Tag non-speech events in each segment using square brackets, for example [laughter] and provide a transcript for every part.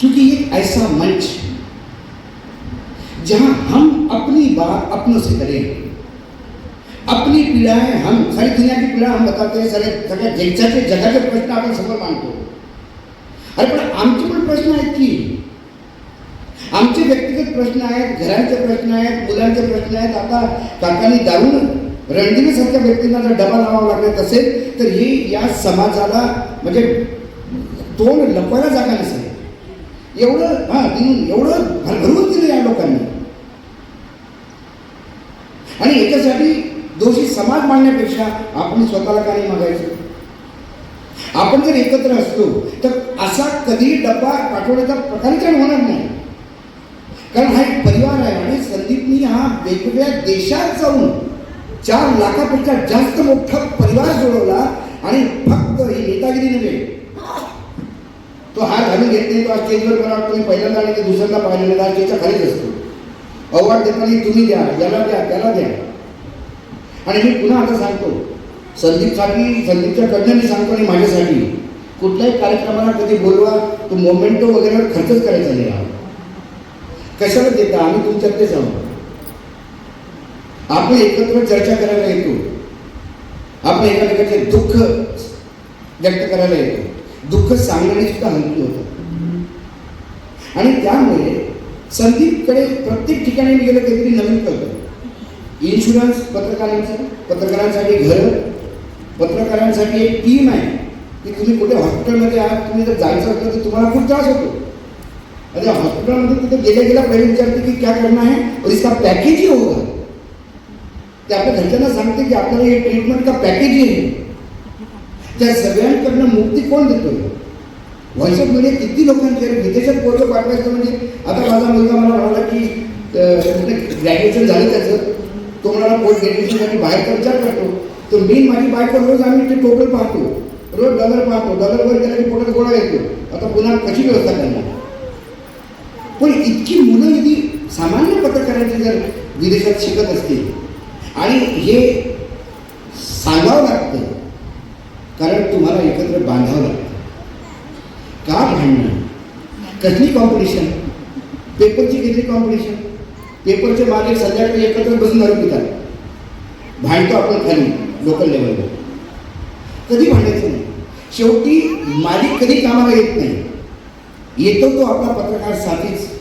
क्योंकि ये ऐसा मंच है, जहाँ हम अपनी बात अपनों से करें। अपनी पीड़ाएँ हम, सारी दुनिया की पीड़ा हम बताते हैं, सारे सगळ्या जगाचे जगाचे प्रश्न आपण समोर मांडतो अरे पण आमचे पण प्रश्न आहेत की आमचे व्यक्तिगत प्रश्न आहेत घरांचे प्रश्न आहेत मुलांचे प्रश्न आहेत आता काकांनी दारून रणदिवेसारख्या व्यक्तींना जर डबा लावावा लागत असेल तर ही या समाजाला म्हणजे तोंड लपवायला जागा नसेल एवढं हा दिनून एवढं भरभरून दिलं या लोकांनी. आणि याच्यासाठी दोषी समाज मांडण्यापेक्षा आपण स्वतःला का नाही मागायचं? आपण जर एकत्र असतो तर असा कधी डब्बा पाठवण्याचा प्रकारीकरण होणार नाही. कारण हा एक परिवार आहे आणि संदीपनी हा वेगवेगळ्या देशात जाऊन चार लाखापेक्षा जास्त मोठा परिवार जोडवला आणि फक्त ही नेतागिरी नव्हे तो हार घालून घेत नाही तो आज स्टेजवर मला वाटतं पहिल्यांदा आणि दुसऱ्यांदा पाहिलेला आज स्टेजच्या खालीच असतो. अवॉर्ड देताना तुम्ही द्या याला द्या त्याला द्या. आणि मी पुन्हा आता सांगतो संदीपसाठी संदीपच्याकडनं मी सांगतो आणि माझ्यासाठी कुठल्याही कार्यक्रमाला कधी बोलवा तो मोमेंटो वगैरे खर्चच करायचा नाही हा. कशाला देता? आम्ही तुमच्यातलेच आहोत. आपण एकत्र चर्चा करायला येतो. आपण एकामेकाचे दुःख व्यक्त करायला येतो. दुःख सांगणे सुद्धा हलकी होतं. आणि त्यामुळे संदीपकडे प्रत्येक ठिकाणी मी गेलं काहीतरी नवीन करतो इन्शुरन्स पत्रकारांचं पत्रकारांसाठी घर पत्रकारांसाठी एक टीम आहे. की तुम्ही कुठे हॉस्पिटलमध्ये आहात तुम्ही जर जायचं असलं तर तुम्हाला खूप त्रास होतो. अरे हॉस्पिटलमध्ये तिथे गेल्या गेल्या पहिले विचारते की क्या करना है? और इसका पैकेज ही होगा. ते आपल्या घरच्यांना सांगते की आपल्याला हे ट्रीटमेंट का पॅकेज आहे त्या सगळ्यांकडनं मुक्ती कोण देतोय? व्हॉट्सअपमध्ये किती लोकांचे विदेशात पोहोच पाठवायचं म्हणजे आता माझा मुलगा मला म्हणाला की ग्रॅज्युएशन म्हणजे झालं त्याचं तो म्हणाला पोस्ट ग्रॅज्युएशनसाठी बाहेरचा विचार करतो. तर मी माझी बायको रोज आम्ही ते टोटल पाहतो. रोज डॉलर पाहतो. डॉलरवर गेला की पोटात गोळा येतो. आता पुन्हा कशी व्यवस्था करणार? पण इतकी मुलं यदी सामान्य पत्रकारांची जर विदेशात शिकत असतील आणि हे सांगावं लागतं कारण तुम्हाला एकत्र बांधावं लागतं. का भांडणं कसली कॉम्पिटिशन पेपरची किती कॉम्पिटिशन पेपरचे मागे संध्याकाळी एकत्र बसून दारू पितात भांडतो आपण खाली लोकल लेवलवर कधी भांडायचं नाही. शेवटी मालिक कधी कामाला येत नाही. येतो तो आपला पत्रकार साथीच.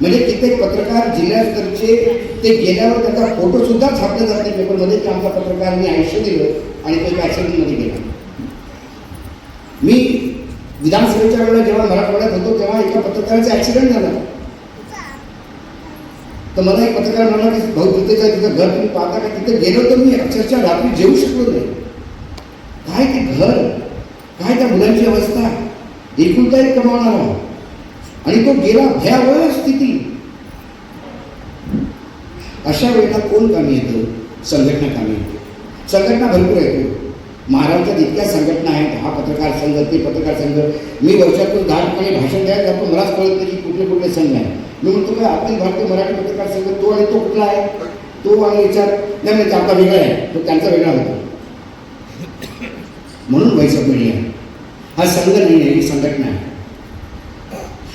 म्हणजे कित्येक पत्रकार जिल्ह्यास्तरचे ते गेल्यावर त्याचा फोटो सुद्धा छापले जात नाही. पेपरमध्ये की आमच्या पत्रकारांनी आयुष्य दिलं आणि तो ॲक्सिडेंटमध्ये गेला. मी विधानसभेच्या वेळेला जेव्हा मराठवाड्यात होतो तेव्हा एका पत्रकाराचा ॲक्सिडेंट झाला. तर मला एक पत्रकार म्हणाला की भाऊ तिथेच तिथं घर तुम्ही पाहता का? तिथे गेलो तर मी अक्षरशः रात्री जेवू शकलो नाही. काय ते घर? काय त्या मुलांची अवस्था? एकूणता एक कमावणारा. आणि तो गेला भयावह स्थिती अशा वेळेला कोण कामी येतं? संघटना कामी येते. संघटना भरपूर येतो महाराष्ट्रात इतक्या संघटना आहेत. हा पत्रकार संघ ते पत्रकार संघ. मी वर्षातून दहा ठिकाणी भाषण द्यायला जातो. मलाच कळत नाही की कुठले कुठले संघ आहे मी म्हणतो काय अखिल भारतीय मराठी पत्रकार संघ तो आणि तो कुठला आहे? तो आणि याच्यात नाही म्हणजे आपला वेगळा आहे. तो त्यांचा वेगळा होता. म्हणून वैसप मीडिया. हा संघ नाही आहे ही संघटना आहे.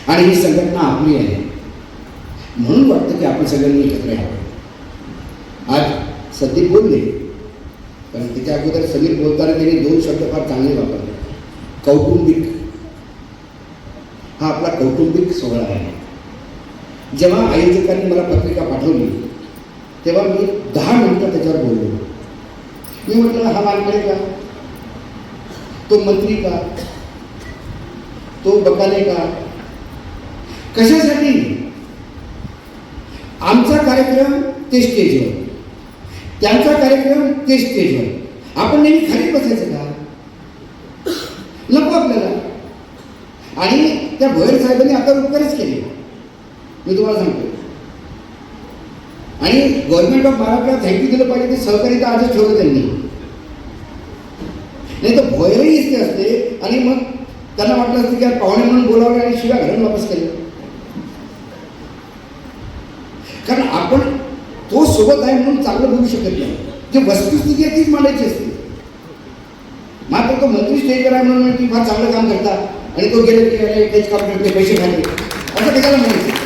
आणि ही संघटना आपली आहे. म्हणून वाटतं की आपण सगळ्यांनी एकत्र यावं. आज संदीप बोलले कारण त्याच्या अगोदर समीर बोलताना त्यांनी दोन शब्द फार चांगले वापरले. कौटुंबिक. हा आपला कौटुंबिक सोहळा आहे. जेव्हा आयोजकांनी मला पत्रिका पाठवली, तेव्हा मी दहा मिनिटं त्याच्यावर बोललो. मी म्हटलं, हा मानकडे का? तो मंत्री का? तो बकाले का? कशासाठी? आमचा कार्यक्रम ते स्टेजवर त्यांचा कार्यक्रम ते स्टेजवर आपण नेहमी खाली बसायचं का? नको आपल्याला. आणि त्या भोयर साहेबांनी आता उपकारच केले. मी तुम्हाला सांगतो. आणि गव्हर्नमेंट ऑफ महाराष्ट्रला थँक्यू दिलं पाहिजे ते सहकारी तर आजच ठेवलं त्यांनी. नाही तर भोयरही इतके असते आणि मग त्यांना वाटलं असतं की पाहुणे म्हणून बोलावलं आणि शिव्या घरून वापस केलं कारण आपण तो सोबत आहे म्हणून चांगलं बोलू शकत नाही. जे वस्तुस्थिती आहे तीच मांडायची असते. मात्र तो मंत्री स्टेजवर आहे म्हणून की फार चांगलं काम करता. आणि तो गेले की अरे काहीच काम करते पैसे खाते असं त्याला म्हणायचं?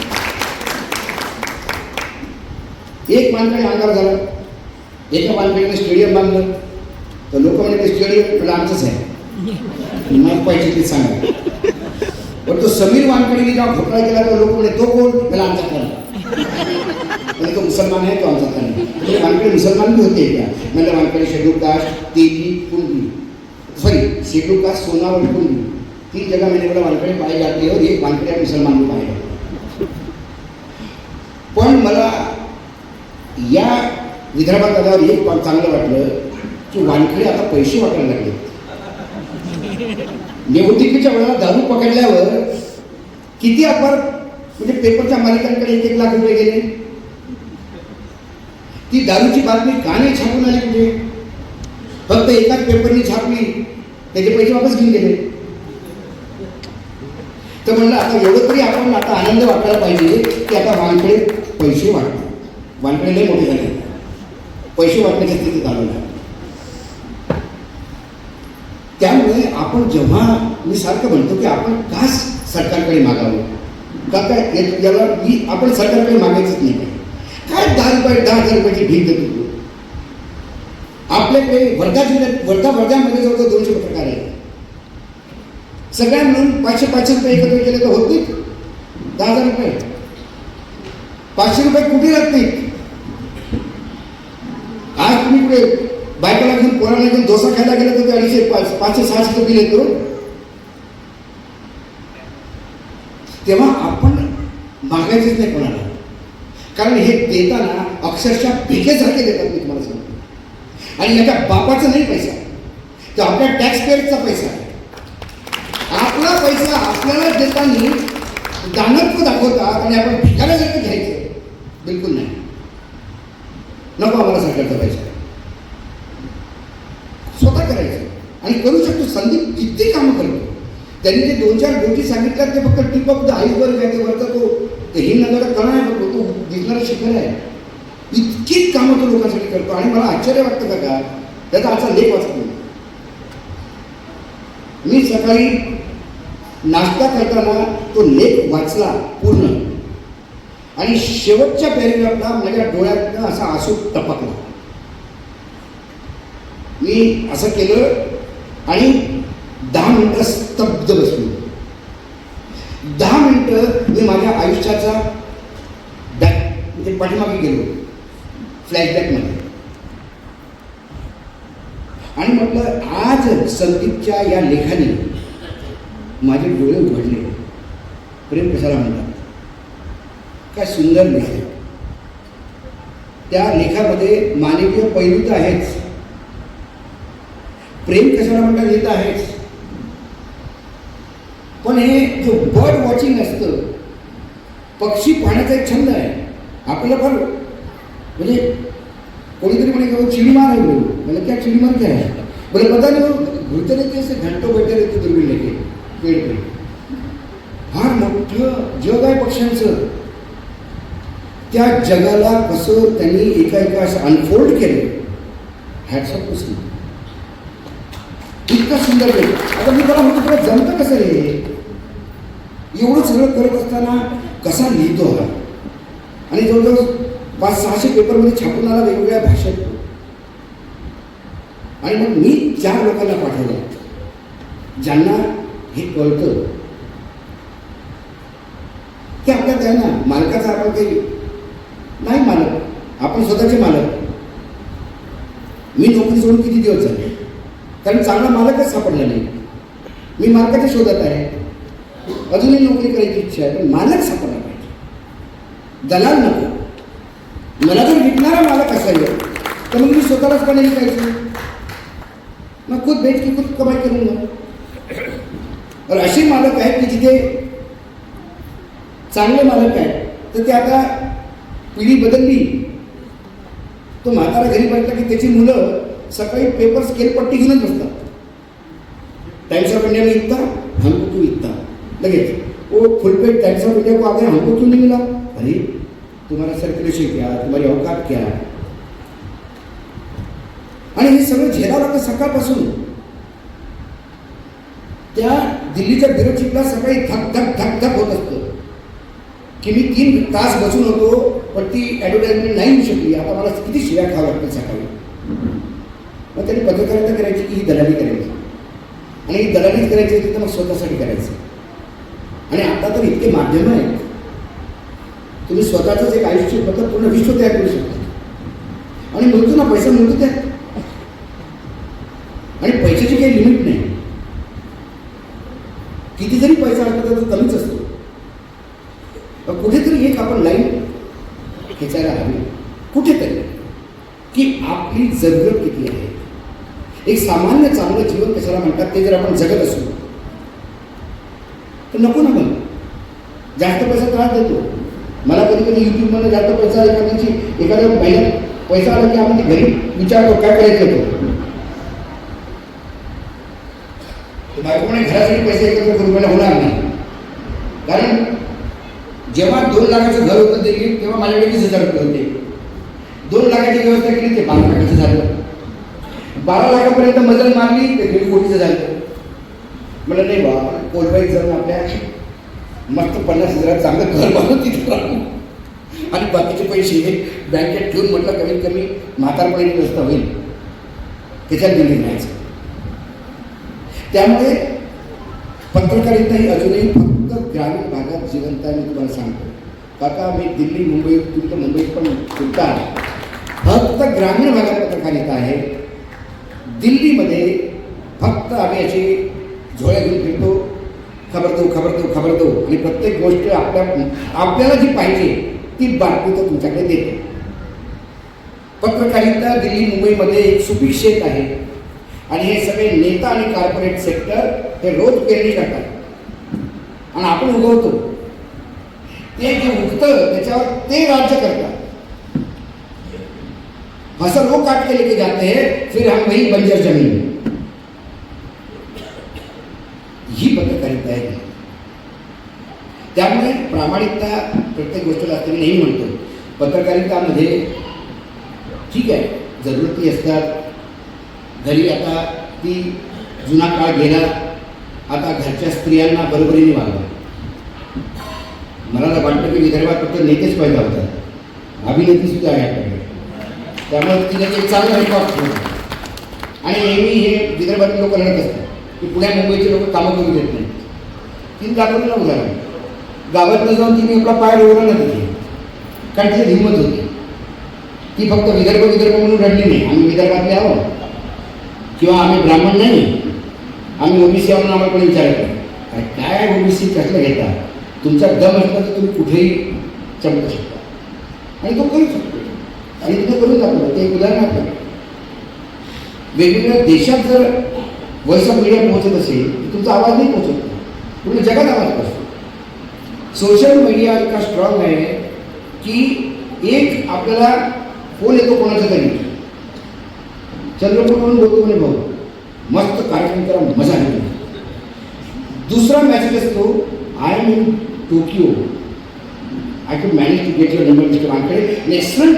एक मानकडे अंगावर झाला. एका मानकडे स्टेडियम बांधलं. तर लोक म्हणे ते स्टेडियम म्हटलं आमचंच आहे. मला पाहिजे ते सांगा. पण तो समीर वानकडे जेव्हा घोटाळा केला तर लोक म्हणे तो कोण? मला आमचा करा म्हणजे तो मुसलमान आहे तो आमचा करणार म्हणजे वानकडे मुसलमान बी होते का म्हणजे वानकडे शेड्यूल कास्ट तेली कुंडली सॉरी शेड्यूल कास्ट सोनावर कुंडली तीन जगह मैंने बोला वानकडे पाए जाते और एक वानकडे मुसलमान लोक आहे पण मला या विदर्भात आल्यावर एक चांगलं वाटलं की वानकडे आता पैसे वाटायला लागले. निवडणुकीच्या वेळेला दारू पकडल्यावर किती आपण म्हणजे पेपरच्या मालिकांकडे एक एक लाख रुपये गेले? ती दारूची बातमी का नाही छापून आली म्हणजे फक्त एकाच पेपरने छापली. त्याचे पैसे वापस घेऊन गेले. तर म्हणलं आता एवढं तरी आपण आता आनंद वाटायला पाहिजे की आता वानकडे पैसे वाटतात वानकडे लय मोठे झाले. पैसे वाटण्याच्या स्थितीत आलो नाही त्यामुळे आपण जेव्हा मी सारखं म्हणतो की आपण का सरकारकडे मागावं? का काय? याला मी आपण सरकारकडे मागायचंच नाही. परत दहा रुपये दहा हजार रुपयाची भीक देतो. आपल्याकडे वर्धा जिल्ह्यात वर्धा वर्ध्यामध्ये जवळजवळ दोनशे पत्रकार आहेत. सगळ्या मिळून पाचशे पाचशे रुपये एकत्र केले तर होतील दहा हजार रुपये. पाचशे रुपये कुठे राहत नाहीत? आज तुम्ही कुठे बायकोला घेऊन पोराला घेऊन डोसा खायला गेलं तर ते अडीचशे पाच पाचशे सहाशे बिल येतो तेव्हा आपण मागायचंच नाही कोणाला. कारण हे देताना अक्षरशः भिकेसारखे देतात मी तुम्हाला सांगतो. आणि याच्या बापाचा नाही पैसा तो आपल्या टॅक्स पेअरचा पैसा आहे. आपला पैसा आपल्याला देताना दानत्व दाखवतात आणि आपण भिकाऱ्यासारखं घ्यायचं. बिलकुल नाही. नको आम्हाला सरकारचा पैसा. स्वतः करायचं. आणि करू शकतो. संदीप किती कामं करतो. त्यांनी जे दोन चार गोष्टी सांगितल्यात ते फक्त टिप ऑफ द आईसबर्ग आहे ते वरचा तो ते हिमनगरचा कणा आहे बघतो तो दिसणारा शिखर आहे. इतकीच कामं तो लोकांसाठी करतो. आणि मला आश्चर्य वाटतं का का त्याचा आजचा लेख वाचतो. मी सकाळी नाश्ता करताना तो लेख वाचला पूर्ण. आणि शेवटच्या पॅरेग्राफला माझ्या डोळ्यातनं असा आसू टपकला. मी असं केलं आणि मिनिटं स्तब्ध बसलो. दहा मिनिटं मी माझ्या आयुष्याचा बॅक म्हणजे पाठीमागे गेलो. फ्लॅशबॅकमध्ये आणि म्हटलं आज संदीपच्या या लेखाने माझे डोळे उघडले. प्रेम कशाला म्हणतात? काय सुंदर लेख आहे. त्या लेखामध्ये मानवीय पैलू तर आहेच. प्रेम कशाला म्हणतात येत आहेच. पण हे जो बर्ड वॉचिंग असतं पक्षी पाहण्याचा एक छंद आहे. आपल्याला फार म्हणजे कोणीतरी म्हणे की चिड़ी मार है वो मैंने क्या चिड़ी मार क्या है? बोले पता नहीं वो रहते ऐसे घंटों बैठे रहते दूरबीन लेके पेड़ पे फार मोठं जग आहे पक्ष्यांचं. त्या जगाला कसं त्यांनी एका एका असं अनफोल्ड केलं हॅट्सअप पुस्तक. इतकं सुंदर केलं. आता मी त्याला म्हणतो तुला जमतं कसं रे? एवढं सगळं करत असताना कसा लिहितो हा? आणि जवळजवळ पाच सहाशे पेपरमध्ये छापून आला वेगवेगळ्या भाषेत. आणि मग मी चार लोकांना पाठवलं. ज्यांना हे कळतं. की आपल्या त्यांना ना मालकाचा आपण काही नाही मालक. आपण स्वतःचे मालक. मी नोकरी सोडून किती दिवस झाले? कारण चांगला मालकच सापडला नाही. मी मालकाच्या शोधात आहे. अजूनही नोकरी करायची इच्छा आहे पण मालक सापडला पाहिजे. दलाल नको. मला जर विकणारा मालक असायला तर मग मी स्वतःलाच बनायला पाहिजे मग खुद भेट की खुद कमाई करूंगा तर असे मालक आहेत की जिथे चांगले मालक आहेत तर ते आता पिढी बदलली. तो म्हातारा घरी बसला की त्याची मुलं सकाळी पेपर स्केल पट्टी घेऊनच बसतात. टाइम्स ऑफ इंडिया इतका इतना हमको क्यों इतना लगेच. वो फुल पेड टाइम्स ऑफ को आ हमको क्यों नहीं मिला अरे तुम्हारा सर्क्युलेशन क्या तुम्हारी अवकात क्या आणि हे सगळं झेलावं लागतं सकाळपासून. त्या दिल्लीच्या ब्युरो चीफला सकाळी धक थक थक थक होत असतं. की मी तीन तास बसून होतो पण ती ॲडव्हर्टाईजमेंट नाही होऊ शकली. आता मला किती शिव्या खावं लागतं सकाळी. मग त्यांनी पत्रकारिता करायची की ही दलाली करायची. आणि ही दलालीच करायची होती तर मग स्वतःसाठी करायचं. आणि आता तर इतके माध्यम आहेत. तुम्ही स्वतःचंच एक आयुष्य पत्र पूर्ण विश्व तयार करू शकता. आणि मिळतो ना पैसा मिळतो त्या आणि पैशाची काही लिमिट नाही. किती जरी पैसा असला तर कमीच असतो. कुठेतरी एक आपण लाईन खेचायला हवी. कुठेतरी. की आपली जरूरत किती आहे एक सामान्य चांगलं जीवन कशाला म्हणतात ते जर आपण जगत असू. तर नको ना. जास्त पैसा त्रास देतो. मला कधी कधी युट्यूबमध्ये जास्त पैसा एखाद्याची म्हणजे एखाद्या महिन्यात पैसा आला की आम्ही घरी विचारतो काय करायचं तो? बायकोने घरासाठी पैसे एकत्र करू मला होणार नाही. कारण जेव्हा दोन लाखाचं घर होतं ते तेव्हा माझ्याकडे वीस हजार रुपये होते. दोन लाखाची व्यवस्था केली ते बारा लाखाचं झालं. बारा लाखापर्यंत मजल मारली ते दीड कोटीचं झालं. मला नाही बाबा आपण कोलबाईत जाऊन आपल्या मस्त पन्नास हजारात चांगलं घर बांधून तिथे राहू आणि बाकीचे पैसे बँकेत ठेवून म्हटलं कमीत कमी म्हातारपणी व्यवस्था होईल. त्याच्यात बिल्डिंग राहायचं त्यामुळे पत्रकारिता ही अजूनही फक्त ग्रामीण भागात जिवंत आहे मी तुम्हाला सांगतो. काका मी दिल्ली मुंबई तुमचं मुंबईत पण सुद्धा फक्त ग्रामीण भागात पत्रकारिता आहे. दिल्लीमध्ये फक्त आम्ही अशी झोळ्या घेऊन फिरतो. खबर देऊ खबर देऊ खबर देऊ आणि प्रत्येक गोष्ट आपल्या आपल्याला जी पाहिजे ती बातमी तो तुमच्याकडे देतो. पत्रकारिता दिल्ली मुंबईमध्ये एक सुपीक शेत आहे. आणि हे सगळे नेता आणि कॉर्पोरेट सेक्टर हे रोज पेरणी करतात. आणि आपण उगवतो. ते जे उगतं त्याच्यावर ते राज्य करतात. फसल वो काट के लेके जाते हैं फिर हम वही बंजर जमीन. ही पत्रकारिता आहे. त्यामुळे प्रामाणिकता प्रत्येक गोष्टीला असते मी नेहमी म्हणतो पत्रकारितामध्ये ठीक आहे जरूरती असतात. घरी आता ती जुना काळ गेला आता घरच्या स्त्रियांना बरोबरीने वागवा मला तर वाटतं की विदर्भात फक्त नेतेच पाहिजे होता अभिनेत्री सुद्धा आहे आपल्याकडे. त्यामुळे तिला एक चांगला रेकॉर्ड आणि नेहमी हे विदर्भातील लोक रडत असतात. की पुण्या मुंबईचे लोक कामं करू देत नाही तिने दाखवलं ना उदाहरण गावात जाऊन तिने आपला पाय रोवला तिथे. कारण तिथे हिंमत होती. ती फक्त विदर्भ विदर्भ म्हणून रडली नाही. आम्ही विदर्भातले आहोत. किंवा आम्ही ब्राह्मण नाही. आम्ही ओबीसी आहोत आम्हाला कोणी विचारलं काय काय ओबीसी कसलं घेता? तुमचा दम असला तर तुम्ही कुठेही चमकू शकता. आणि तो करू शकतो. आणि तिथे करून दाखवलं ते एक उदाहरण आहे. वेगवेगळ्या देशात जर व्हॉइस ऑफ मीडिया पोहोचत असेल तर तुमचा आवाज नाही पोहोचत. पूर्ण जगात आवाज पोहोचतो. सोशल मीडिया इतका स्ट्रॉंग आहे की एक आपल्याला फोन येतो कोणाचा तरी. म्हणून बोलतो म्हणे भाऊ मस्त कार्यक्रम करा मजा येते दुसरा मेसेज असतो I am in Tokyo I can manage to get your number mister Wankhede excellent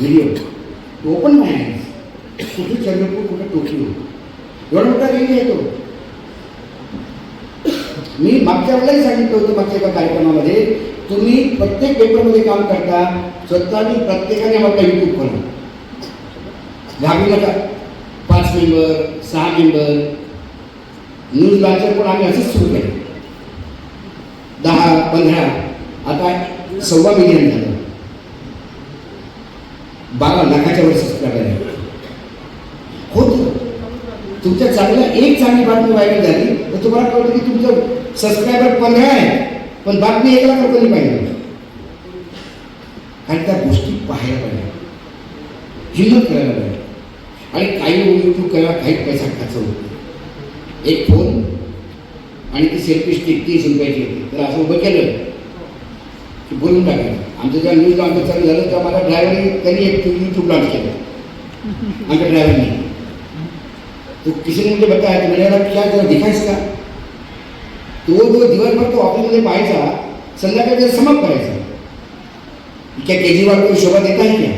video open manage कुठे चंद्रपूर कुठे टोकियो एवढा मोठा रेंज आहे तो मी मागच्या वेळेलाही सांगितलं होतं मागच्या एका कार्यक्रमामध्ये तुम्ही प्रत्येक पेपरमध्ये काम करता स्वतःनी प्रत्येकाने आपला युट्यूब खोला घाबरू नका पाच मेंबर सहा मेंबर न्यूज लाचर पण आम्ही असंच सुरू केलं. दहा पंधरा आता सव्वा मिलियन झालं. बारा लाखाच्या वर सबस्क्रायबर आहे तुमच्या चांगल्या एक चांगली बातमी व्हायरल झाली तर तुम्हाला कळतं की तुमचं सबस्क्रायबर पंधरा आहे पण बातमी एक लाख पाहिजे आणि त्या गोष्टी पाहायला पाहिजे. हिंमत करायला पाहिजे. आणि काही उपयोग करायला काही पैसा खर्च होतो. एक फोन आणि ती सेल्फी स्टिक तीस रुपयाची तर असं उभं केलं की बोलून टाकायचं. आमचं जेव्हा न्यूज लॉन्च चालू झालं तेव्हा मला ड्रायव्हरने त्यांनी एक यूट्यूब लॉन्च केलं. आमच्या ड्रायव्हरने तो किसी ने मुझे बताया तो मैंने कहा क्या, जरा दिखाइस का तो वो जो दिवसभर तो ऑफिसमध्ये पाहायचा संध्याकाळी त्याला समक करायचा क्या केजरीवाल को शोभा देता है क्या?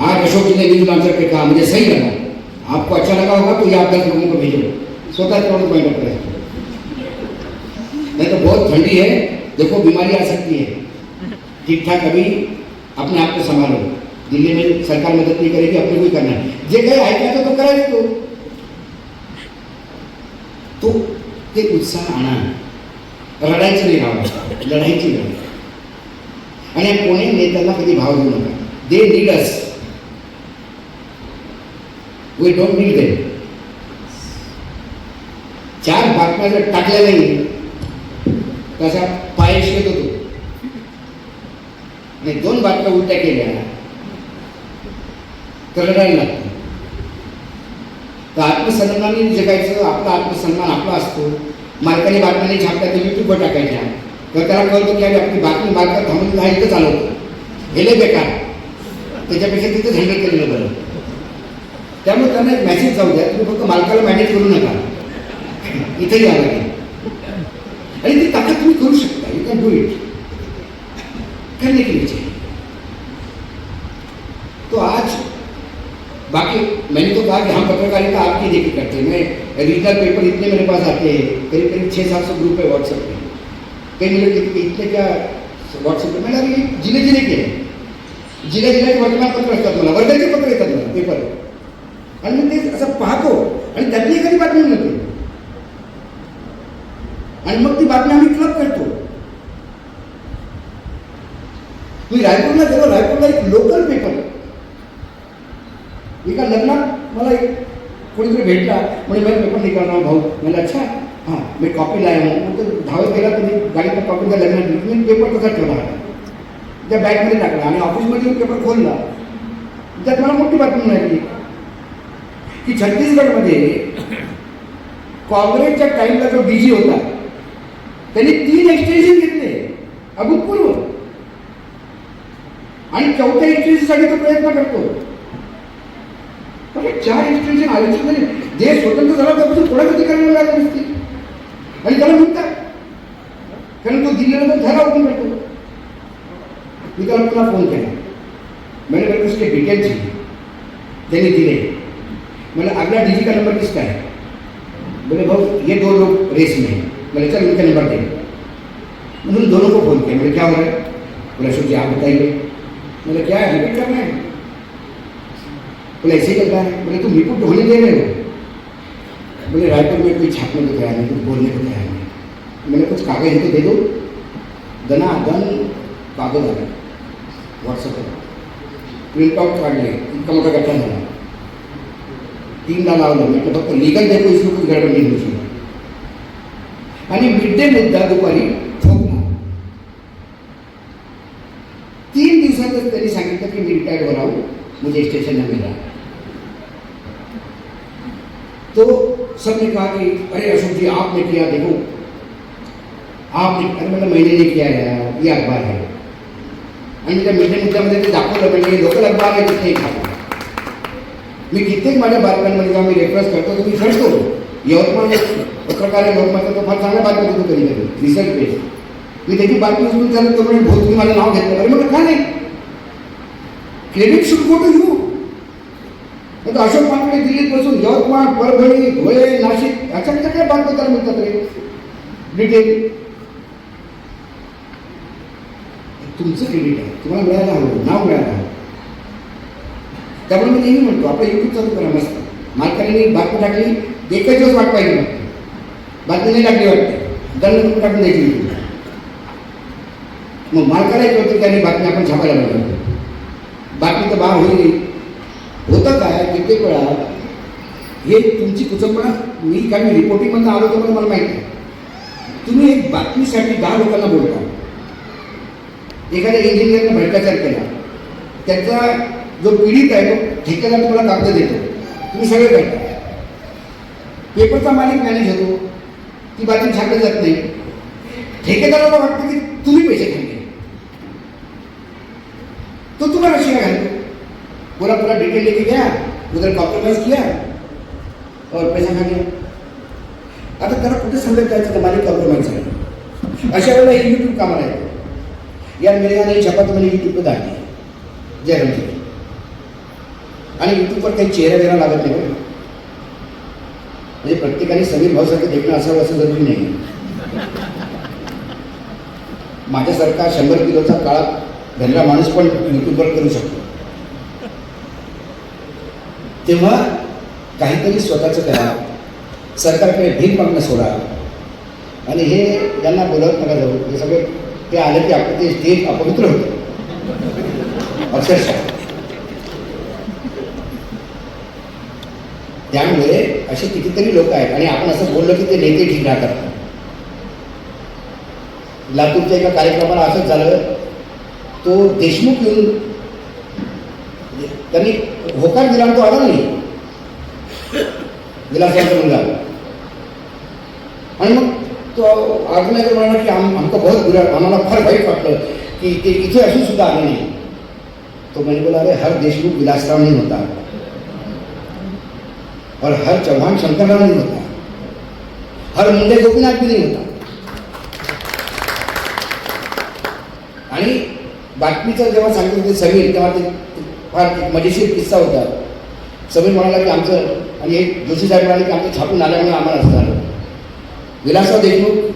आज अशोक जी ने न्यूज़ लॉन्चर पे कहा, मुझे सही लगा। आपको अच्छा लगा होगा तो ये आप दस लोगों को भेजो। स्वतः तेवढं पॉईंट करायचं नहीं तो बहुत ठंडी है, देखो बीमारी आ सकती है। ठीक ठाक अभी अपने आप को संभालो। दिल्ली में सरकार मदद नहीं करेगी, अपने को ही करना है। जे काही ऐकायचं तो करायचं तो। तो ते उत्साह आणा रडायचं नाही भाव. लढायची लढाई आणि कोणी नेत्याला कधी भाव देऊ नका. They need us we don't need they चार बातम्या जर टाकल्या नाही कसा पाय येत होतो आणि दोन बातम्या उलट्या केल्या तर रडायला लागतो. तर आत्मसन्मानाने जगायचं आपला आत्मसन्मान आपला असतो. मालकाने बातम्या छापल्या तर युट्यूबवर टाकायच्या तर त्याला कळतो की अरे आपली बातमी मालकात थांबून हा इथं चालवतो. गेले बेकार. त्याच्यापेक्षा तिथं हँडल केलेलं बरं. त्यामुळे त्यांना एक मॅसेज जाऊ द्या तुम्ही फक्त मालकाला मॅनेज करू नका. इथेही आलं नाही. आणि ती ताकद तुम्ही करू शकता यू कॅन डू इट काय नाही लिए तो आज बाकी मैंने तो कहा कि हम पत्रकारिता आपकी देखी करते हैं। मैं रीजनल पेपर इतने मेरे पास आते हैं, करीब करीब छः सात सौ ग्रुप है व्हाट्सएप पे। कई कहते कि इतने क्या व्हाट्सएप पे? मैंने अरे ज़िले ज़िले के हैं। जिल्ह्या जिल्ह्याचे वर्तमानपत्र असतात मला वर्गाचे पत्र येतात मला पेपर। आणि मी ते असं पाहतो आणि त्यातली एखादी बातमी मिळते आणि मग ती बातमी आम्ही क्लब करतो मी रायपूरला गेलो रायपूरला एक लोकल पेपर एका लग्नात मला एक कोणीतरी भेटला म्हणजे मैं पेपर निकालणार भाऊ. म्हणजे अच्छा. हां मी कॉपी लाया हूँ मग तो धावत गेला तुम्ही गाडीचा कॉपी त्या लग्नात दिली मी पेपर तसा ठेवला? त्या बॅगमध्ये टाकला. आणि ऑफिसमध्ये पेपर खोलला. त्यात मला मोठी बातमी मिळाली की छत्तीसगडमध्ये काँग्रेसच्या टाईमला जो डीजी होता त्यांनी तीन एक्सटेन्शन घेतले अभूतपूर्व. आणि चौथ्या एक्सटेन्शनसाठी तो प्रयत्न करतो. पण चार एक्सटेन्शन आयुष्य म्हणजे देश स्वतंत्र झाला त्यापासून कोणाच अधिकाऱ्यांना मिळालं नसते आणि त्याला म्हणतात कारण तो दिल्लीला तो धरा ओपन करतो मी त्याला पुन्हा फ़ोन केला मैंने मेरे उसके डिटेल चाहिए त्यांनी दिले मैंने अगला डीजी का नंबर किसका है? बोले भाऊ ये दो लोग रेस में हैं। मैंने चल, उनका नंबर दे। मैंने उन दोनों को फ़ोन किया। मैंने क्या हो रहा है? बोले, अशोक जी, आप बताइए। मैंने क्या है? रिपीट करना बोले, ऐसे ही करता है? बोले तुम रिपोर्ट होने दे रहे हो बोले रायपुर में कोई छापने को तैयार नहीं, कुछ बोलने को तैयार नहीं। मैंने कुछ कागज़ है तो दे दो। दना दन कागज़ आला व्हॉट्सअपवर प्रिंट आउट कर काढले इतका मोठा गठ्ठा झाला तीनदा लावलं म्हटलं फक्त लिगल देखो इसमें कुछ गडबड नाही होऊ शकत आणि मिड डे मुद्दा दुपारी ठोकला तीन दिवसातच त्यांनी सांगितलं की मी रिटायर्ड हो हूँ मुझे स्टेशन न मिला। तो सबने कहा कि, अरे अशोक जी, आपने किया, देखो। आपने मतलब मैंने नहीं किया है ये अखबार है। आणि त्या मिड डे मुद्द्यामध्ये ते दाखवलं म्हणजे लोकल अखबार आहे तिथे खातो मी कित्येक माझ्या बातम्यांमध्ये जेव्हा मी रेफरन्स करतो तर मी करू यवतमाळ पत्रकार आहे लोकमतचा तो फार चांगला बातमी देतो कधी कधी रिसर्च बेस मी त्याची बातमी उचलून तो म्हणजे भाऊ तुम्ही माझं नाव घेतलं अरे म्हटलं का नाही credit should go to you आता अशोक मानकडे दिल्लीत बसून यवतमाळ परभणी धुळे नाशिक याच्याकडे काय बातमीदार त्याला मिळतात रे डिटेल तुमचं क्रेडिट आहे. तुम्हाला मिळायला हवं. नाव मिळायला हवं. त्यामुळे मी नेहमी म्हणतो आपलं युट्यूब चालू करा मस्त. मालकाने बातमी टाकली एकच दिवस वाट पाहिजे वाटते बातमी नाही टाकली वाटते. दंड करून टाकून द्यायची मग मालकाला एक कळतं त्याने बातमी आपण छापायला पाहिजे बातमी तर होईल. होतं काय? कित्येक वेळा हे तुमची कुचंबणा मी काय मी रिपोर्टिंगमधनं आलो तर मला माहिती आहे तुम्ही एक बातमीसाठी दहा लोकांना बोलता. एखाद्या इंजिनियरने भ्रष्टाचार केला. त्याचा जो पीडित आहे तो ठेकेदार तुम्हाला कागद देतो. तुम्ही सगळे करता पेपरचा मालिक मॅनेज होतो. ती बातमी छापली जात नाही. ठेकेदाराला वाटतं की तुम्ही पैसे खाल्ले. तो तुम्हाला शिवाय घालतो? पूरा पूरा डिटेल लेके गया? उधर कॉम्प्रोमाइज किया? और पैसा खा गया? आता त्याला कुठे समजत जायचं? तर माझी कॉम्प्रोमाइज झालं अशा वेळेला हे यूट्यूब कामाला येतो यार मेरे यहाँ नहीं छपा तो मैंने यूट्यूब जयराम जी। आणि यूट्यूबवर काही चेहरा वेरा लागत नाही म्हणजे प्रत्येकाने समीर भाऊसारखं देखणं असावं असं जरुरी नाही [laughs] माझ्यासारखा शंभर किलोचा काळा घरला माणूस पण युट्यूबवर करू शकतो. तेव्हा काहीतरी स्वतःचं करा. सरकारकडे भीक मागणं सोडा. आणि हे यांना बोलत नका जाऊ हे सगळे ते आले की आपलं ते स्टेज अपवित्र होते. अक्षरशः. त्यामुळे असे कितीतरी लोक आहेत आणि आपण असं बोललो की ते नेते ठीक राहतात. लातूरच्या एका कार्यक्रमाला असंच झालं. तो देशमुख येऊन त्यांनी होकार दिला आणि तो आला नाही. विलासरावचा मुलगा. आणि मग तो ऑर्गनायझर म्हणाला की आम आमचं बहुत बुरा आम्हाला फार वाईट वाटलं की ते इथे असून सुद्धा आले नाही. तो मैंने बोला अरे हर देशमुख विलासराव नहीं होता. और हर चौहान शंकरराव नहीं होता. हर मुंडे गोपीनाथ भी नहीं होता. आणि बातमीचं जेव्हा सांगितलं ते समीर तेव्हा ते फार मजेशीर किस्सा होता. समीर म्हणाला की आमचं आणि एक जोशी साहेब म्हणाले की आमचं छापून आल्यामुळे आम्हाला असं झालं विलासराव देशमुख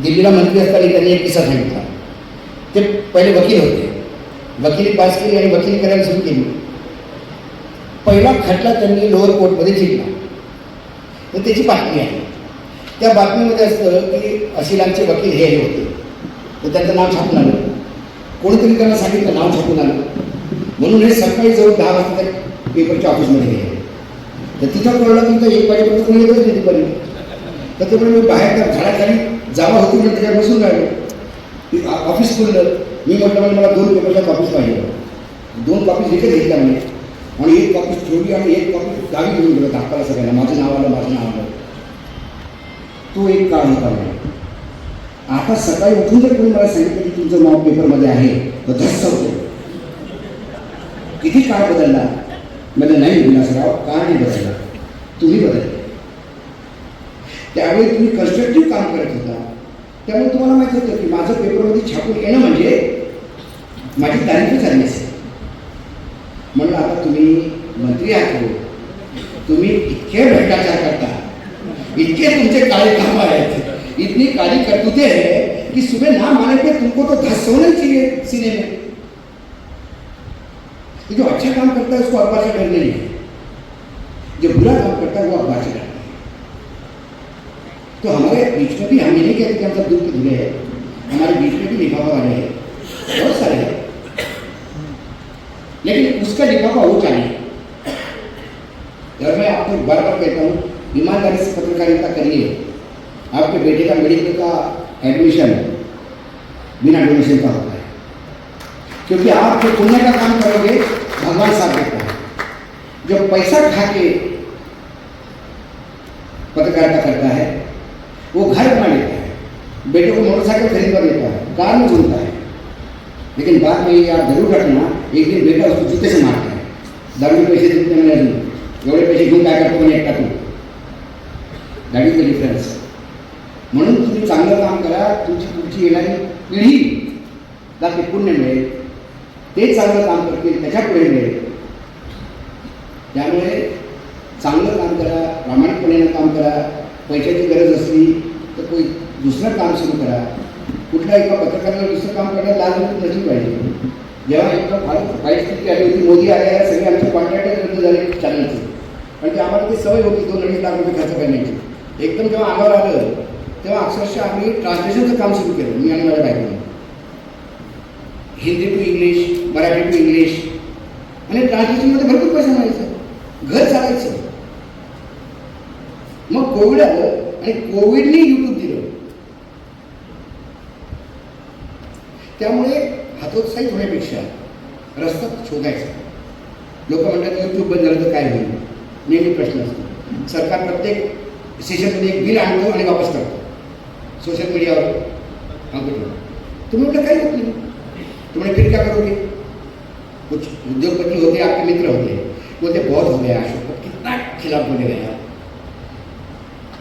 दिल्लीला मंत्री असताना त्यांनी एक किस्सा सांगितला. ते पहिले वकील होते. वकिली पास केली आणि वकिली करायला सुरू केली. पहिला खटला त्यांनी लोअर कोर्टमध्ये जिंकला. तर त्याची बातमी आहे. त्या बातमीमध्ये असतं की अशिलांचे वकील हे हे होते. तर त्यांचं नाव छापून आलं. कोणीतरी त्यांना सांगितलं नाव छापून आलं. म्हणून हे सकाळी जवळ दहा वाजता पेपरच्या ऑफिसमध्ये गेले. तर तिथं कळलं की एक वाजेपर्यंत कोणी येतच नाही दुपारी. तर ते म्हणजे मी बाहेर त्या झाडाखाली जावा होती म्हणून त्याच्यावर बसून राहिलो. ती ऑफिस खुललं. मी म्हटलं म्हणजे मला दोन पेपरच्या कॉपीज पाहिजे दोन कॉपीज विकत घेतल्या म्हणजे आणि एक कॉपी ठेवली आणि एक कॉपी गावी घेऊन गेलो दाखवायला सगळ्यांना. माझं नाव आलं माझं नाव आलं. तो एक काळ होता आता सकाळी उठून जर कोणी मला सांगितलं की तुमचं नाव पेपरमध्ये आहे तर धस्त होतो किती काळ बदलला? म्हणजे नाही विलासराव का नाही बदलला. तुम्ही बदलले. त्यावेळी तुम्ही कन्स्ट्रक्टिव्ह काम करत होता. त्यामुळे तुम्हाला माहिती होतं की माझं पेपरमध्ये छापून येणं म्हणजे माझी तारीफ झाली असेल. म्हणलं आता तुम्ही मंत्री आहात हो. तुम्ही इतके भ्रष्टाचार करता. इतके तुमचे काळे काम आहेत. इतनी काली करतूते हैं कि सुबह ना माने पे तुमको तो धस होना चाहिए सीने में ये जो अच्छा काम करता है, उसको अब्बा से डर नहीं। है जो बुरा काम करता है, वो अब्बा से है तो हमारे बीच में भी, हम ये नहीं कहते कि हम सब दूध के धुले हैं। हमारे बीच में भी लिफाफा वाले हैं। बहुत सारे हैं। लेकिन उसका लिफाफा वो चाहिए और मैं आपको बार बार कहता हूँ, ईमानदारी से पत्रकारिता करिए। आपके बेटे का मेडिकल का एडमिशन बिना डोनेशन का है क्योंकि आप जो पुण्य का काम करोगे, भगवान साथ देता है। जो पैसा खा के पत्रकारिता करता है, वो घर बना लेता है, बेटे को मोटरसाइकिल खरीदवा देता है, कार में घूमता है। लेकिन बाद में ये आप ज़रूर रखना, एक दिन बेटा उसको जूते से मारता है। दारू पैसे देते मैंने अजून एवढे पैसे घेऊन काय करतो म्हणे एकटा तू दॅट इज़ द डिफरन्स म्हणून तुम्ही चांगलं काम करा तुमची पुढची येणारी पिढी ते पुण्य मिळेल ते चांगलं काम करतील त्याच्या पुढे मिळेल त्यामुळे चांगलं काम करा प्रामाणिकपणे काम करा पैशाची गरज असली तर कोई दुसरं काम सुरू करा. कुठल्या एका पत्रकाराला दुसरं काम करण्यात लाज नसली पाहिजे. जेव्हा एकदा फार वाईट स्थिती आली होती मोदी आल्या सगळे आमचे कॉन्ट्रॅक्टर रद्द झाले चॅनलचे पण ते आम्हाला ती सवय होती दोन अडीच लाख रुपये खर्च करण्याची. एकदम जेव्हा अंगावर आलं तेव्हा अक्षरशः आम्ही ट्रान्सलेशनचं काम सुरू केलं मी आणि माझ्या बायकोने. Hindi to English Marathi to English. आणि ट्रान्सलेशनमध्ये भरपूर पैसा मिळायचा. घर चालायचं. मग कोविड आलं आणि कोविडने युट्यूब दिलं. त्यामुळे हातोत्साही होण्यापेक्षा रस्ता शोधायचा. लोक म्हणतात युट्यूब बंद झालं तर काय होईल? नेहमी प्रश्न असतो. सरकार प्रत्येक सेशनमध्ये एक बिल आणतो आणि वापस करतो. सोशल मीडियावर तुम्ही म्हटलं काही होत नाही. तुम्हें फिर क्या करोगे? कुछ उद्योगपति होते आपके मित्र होते बोलते, बहुत हो गया, अशोक को कितना खिलाफ बोले गए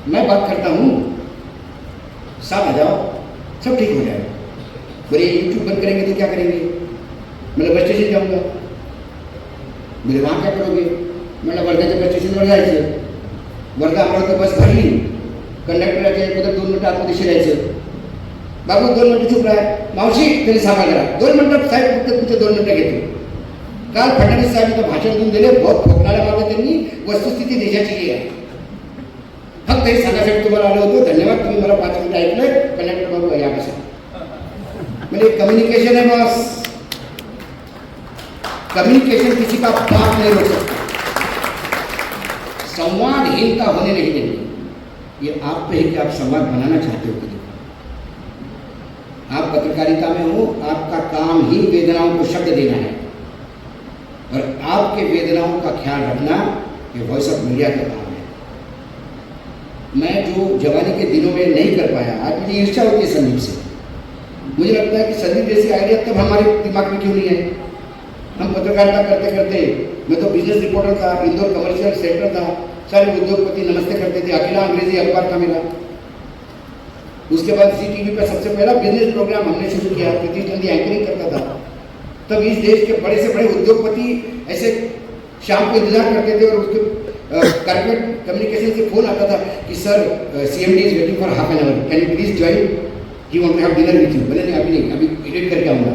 मैं बात करता हूँ। साथ आ जाओ, सब ठीक हो जाएगा। बोले यूट्यूब बंद करेंगे तो क्या करेंगे? मैं बस स्टेशन जाऊँगा। बोले, वहाँ क्या करोगे? म्हणलं वर्ध्याच्या बस स्टेशन स्टेशनवर जायचं वर्धा अमरावती बस भरली कंडक्टरच्या अगोदर दोन मिनटं आतमध्ये शिरायचं बाबू, दोन मिनिटं चुप राहा. मावशी, तरी सांभाळ करा. दोन मिनिटं साहेब फक्त तुमचे दोन मिनिटं घेतो काल फडणवीस साहेब भाषण देऊन दिले बहुत ठोकणाऱ्या मार्ग त्यांनी वस्तुस्थिती देशाची ही आहे. फक्त हे सांगायसाठी तुम्हाला आलो होतो. धन्यवाद, तुम्ही मला पाच मिनिटं ऐकलंय. कलेक्टर बाबू, या बसा म्हणजे कम्युनिकेशन है बॉस कम्युनिकेशन किसी का पाप नहीं हो सकता. संवादहीनता होने नहीं देनी ये आप पे है कि आप संवाद बनाना चाहते हो कि पत्रकारिता में हो, आपका काम ही वेदनाओं को शब्द देना है। और आपके वेदनाओं का ख्याल रखना ये वॉइस ऑफ़ मीडिया का काम है। मैं जो जवानी के दिनों में नहीं कर पाया, आज मुझे ईर्ष्या होती है संदीप से। मुझे लगता है कि संदीप जैसी आइडिया तब हमारे दिमाग में क्यों नहीं है? हम पत्रकारिता करते करते, मैं तो बिज़नेस रिपोर्टर था, इंदौर कमर्शियल सेंटर था, सारे उद्योगपति नमस्ते करते थे अखिला अंग्रेज़ी अखबार था मेरा। उसके बाद जी टीवी पर सबसे पहला बिज़नेस प्रोग्राम हमने शुरू किया प्रतीश नंदी एंकरिंग करता था। तब इस देश के बड़े से बड़े उद्योगपति ऐसे शाम को इंतज़ार करते थे और उसके कॉर्पोरेट कम्युनिकेशन से फ़ोन आता था कि sir C M D is waiting for half an hour can you please join he want to have dinner with you बोले, नहीं, अभी नहीं, अभी एडिट करके आऊँगा.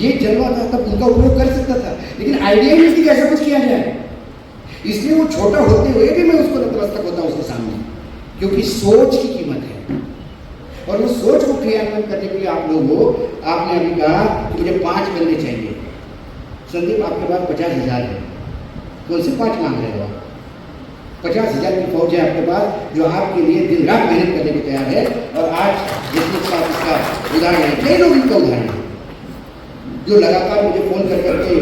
ये जलवा था, तब उनका उपयोग कर सकता था, लेकिन आइडिया ही नहीं थी कि ऐसा कुछ किया जाए? इसलिए वो छोटा होते हुए भी मैं उसको नतमस्तक होता हूँ उसके सामने, क्योंकि सोच की कीमत है। और उस सोच को क्रियान्वयन करने के लिए आप लोग हो, आपने अभी कहा कि मुझे पाँच बंदे चाहिए, संदीप आपके पास पचास हज़ार है। कौन से पाँच मांग रहे हो आप? पचास हज़ार की फौज है आपके पास, जो आपके लिए दिन रात मेहनत करने को तैयार है, और आज जिसके साथ इसका उदाहरण है, कई लोग इनका उदाहरण है। जो लगातार मुझे फ़ोन कर करके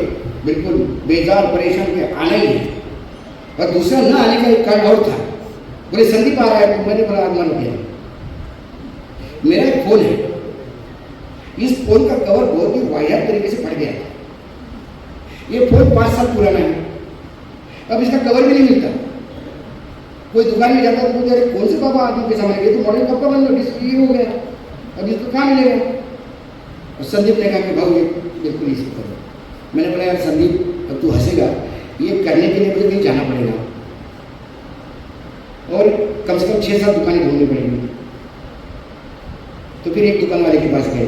बिल्कुल बेजार, परेशान के आना ही है। और दूसरा न आने का एक कारण और था। बोले, संदीप आ रहा है तो मैंने बड़ा आगमन किया। मेरा एक फ़ोन है। इस फ़ोन का कवर बहुत ही वाहियात तरीके से फट गया था ये फ़ोन पाँच साल पुराना है। अब इसका कवर भी नहीं मिलता। कोई दुकान में जाता तो अरे, कौन से पापा आदमी के सामने? ये तो मॉडल कब का बंद डिस्प्ले हो गया। अब इसको कहाँ मिलेगा और संदीप ने कहा कि भाऊ ये बिल्कुल इसी करो मैंने बोला, यार, संदीप, अब तू हंसेगा। ये करने के लिए मुझे कहीं जाना पड़ेगा। और कम से कम छः सात दुकानें ढूंढनी पड़ेंगी। तो फिर एक दुकान वाले के पास गए।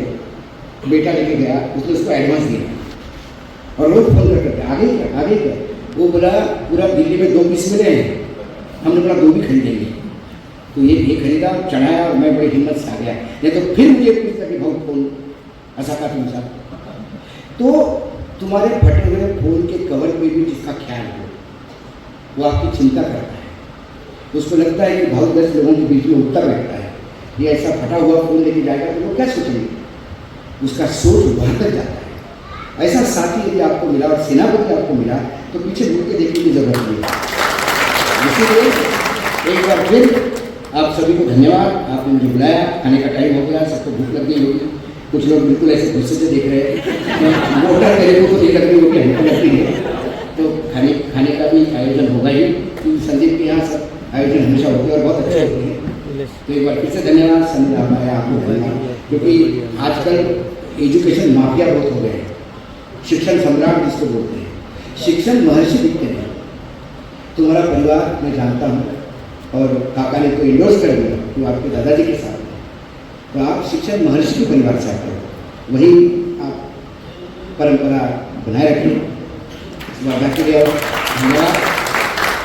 बेटा लेके गया, उसने उसको एडवांस दिया। और रोज फ़ोन कर करते आगे क्या आगे क्या वो बोला, पूरा दिल्ली में दो पीस मिले हैं। हमने बोला, दो भी खरीदेंगे। तो ये ये खरीदा, चढ़ाया और मैं बड़ी हिम्मत से आ गया। नहीं तो फिर मुझे पूछता कि भाऊ फ़ोन ऐसा का तुमसा तो तुम्हारे फटे हुए फ़ोन के कवर पे भी जिसका ख्याल हो, वो आपकी चिंता करता है। उसको लगता है कि बहुत दस लोगों के बीच में उठता बैठता है। ये ऐसा फटा हुआ फ़ोन लेके जाएगा तो वो क्या सोचेंगे उसका सोच उभर कर जाता है। ऐसा साथी यदि आपको मिला और सेनापति आपको मिला तो पीछे मुड़ के देखने की ज़रूरत नहीं है। इसीलिए एक बार फिर आप सभी को धन्यवाद। आपने मुझे बुलाया, खाने का टाइम हो गया, सबको भूख लग गई होगी। कुछ लोग बिल्कुल ऐसे गुस्से से देख रहे हैं मोटर को तो रही होगी, हमको लगती है। तो खाने खाने का भी आयोजन होगा ही संदीप के यहाँ सब आयोजन हमेशा होते और बहुत अच्छे होते हैं। तो एक बार फिर से धन्यवाद संदीप आप आया आपको धन्यवाद। क्योंकि आजकल एजुकेशन माफिया बहुत हो गए हैं। शिक्षण सम्राट जिसको बोलते हैं। शिक्षण महर्षि दिखते हैं। तुम्हारा परिवार मैं जानता हूँ और काका ने तो इंडोर्स कर दिया कि वो आपके दादाजी के साथ तो आप शिक्षण महर्षि के परिवार से आते हो। वही आप परंपरा बनाए रखें के लिए धन्यवाद।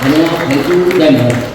धन्यवाद। Thank you. भारत